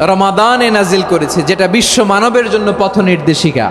রমাদানে নাজিল করেছে যেটা বিশ্ব মানবের জন্য পথ নির্দেশিকা